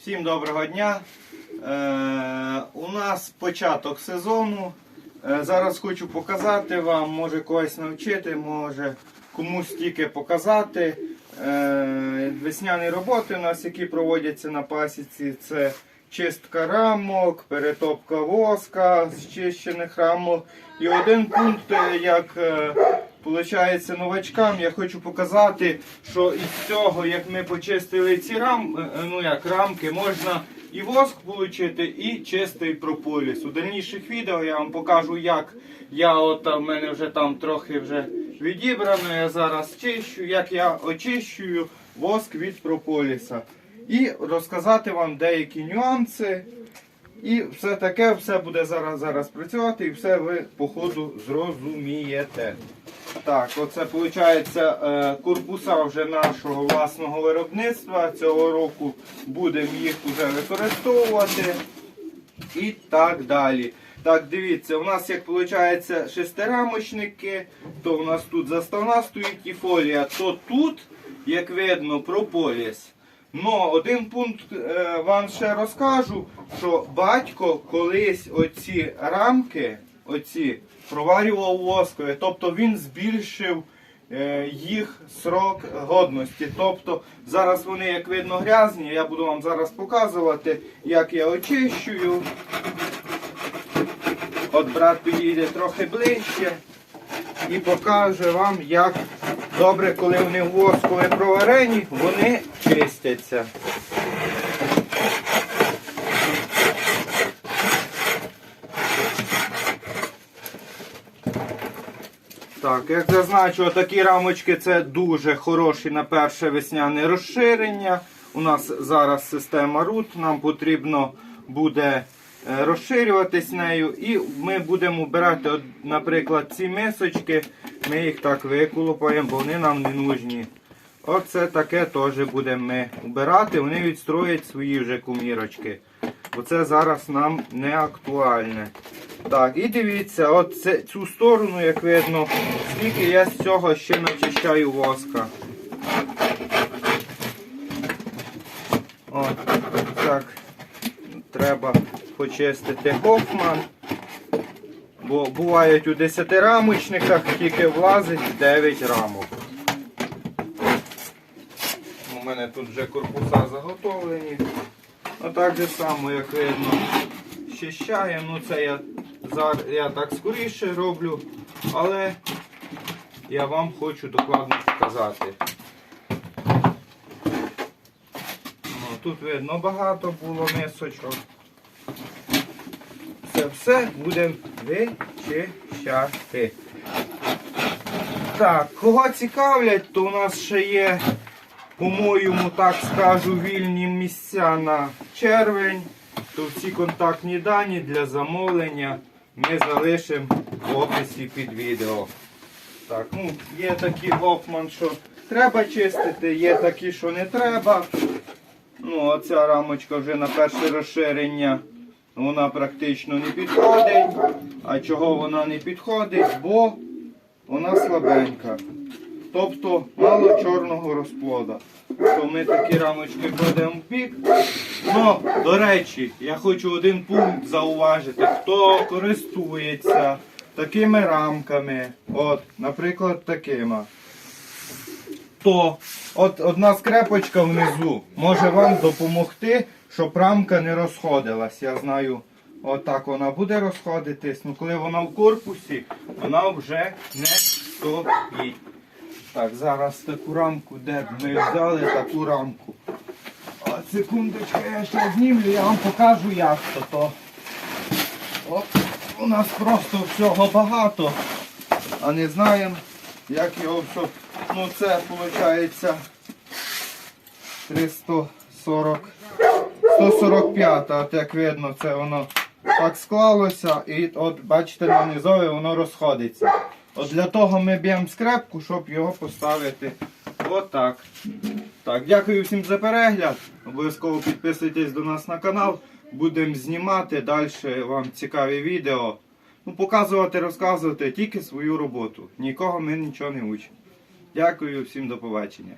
Всім доброго дня. Е, у нас початок сезону. Е, зараз хочу показати вам, може когось навчити, може комусь тільки показати. Е, весняні роботи у нас, які проводяться на пасіці, це чистка рамок, перетопка воска з чищених рамок. І один пункт, е, як е, Получається, новачкам я хочу показати, що із цього, як ми почистили ці рам, е, ну як рамки, можна і воск отримати, і чистий прополіс. У дальніших відео я вам покажу, як я от в мене вже там трохи вже відібрано. Я зараз чищу, як я очищую воск від прополіса. І розказати вам деякі нюанси. І все таке, все буде зараз зараз працювати, і все ви по ходу зрозумієте. Так, оце виходить корпуса вже нашого власного виробництва. Цього року будемо їх вже використовувати і так далі. Так, дивіться, у нас як виходить шестирамочники, то у нас тут заставна стоїть і фолія, то тут, як видно, прополіс. Но один пункт е, вам ще розкажу, що батько колись оці рамки, оці проварював воскові, тобто він збільшив е, їх срок годності. Тобто зараз вони, як видно, грязні. Я буду вам зараз показувати, як я очищую. От брат підійде трохи ближче і покаже вам, як добре, коли вони воскові проварені, вони чистяться. Так, як зазначу, такі рамочки це дуже хороші на перше весняне розширення. У нас зараз система RUT, нам потрібно буде е, розширюватись нею. І ми будемо брати, наприклад, ці мисочки, ми їх так виколупаємо, бо вони нам не нужні. Оце таке теж будемо ми убирати, вони відстроять свої вже кумірочки. Оце зараз нам не актуальне. Так, і дивіться, от цю сторону, як видно, скільки я з цього ще начищаю воска. От, так, треба почистити Хофман. Бо бувають у 10 рамочниках, тільки влазить 9 рамок. У мене тут вже корпуса заготовлені. Отак же само, як видно, щищає. Ну це я, зараз, я так скоріше роблю, але я вам хочу докладно показати. Ну, тут видно багато було мисочок. Це все будемо вичищати. Так, кого цікавлять, то у нас ще є, по-моєму, так скажу, вільні місця на червень. То всі контактні дані для замовлення ми залишимо в описі під відео. Так, ну, є такі Гофман, що треба чистити, є такі, що не треба. Ну, оця рамочка вже на перше розширення. Вона практично не підходить. А чого вона не підходить? Бо вона слабенька. Тобто мало чорного розплода. То ми такі рамочки кладемо в бік. Ну, до речі, я хочу один пункт зауважити. Хто користується такими рамками, от, наприклад, такими, то от одна скрепочка внизу може вам допомогти, щоб рамка не розходилась. Я знаю, отак вона буде розходитись. Ну коли вона в корпусі, вона вже не стоїть. Так, зараз таку рамку, де б ми взяли таку рамку. Секундочку, я ще знімлю, я вам покажу як то. то. От, у нас просто всього багато, а не знаємо, як його все. Ну це виходить 340. 145, от як видно, це воно так склалося і от бачите на низові воно розходиться. От для того ми б'ємо скрепку, щоб його поставити отак. Так, дякую всім за перегляд. Обов'язково підписуйтесь до нас на канал. Будемо знімати далі вам цікаві відео. Ну, показувати, розказувати тільки свою роботу. Нікого ми нічого не учимо. Дякую, всім до побачення.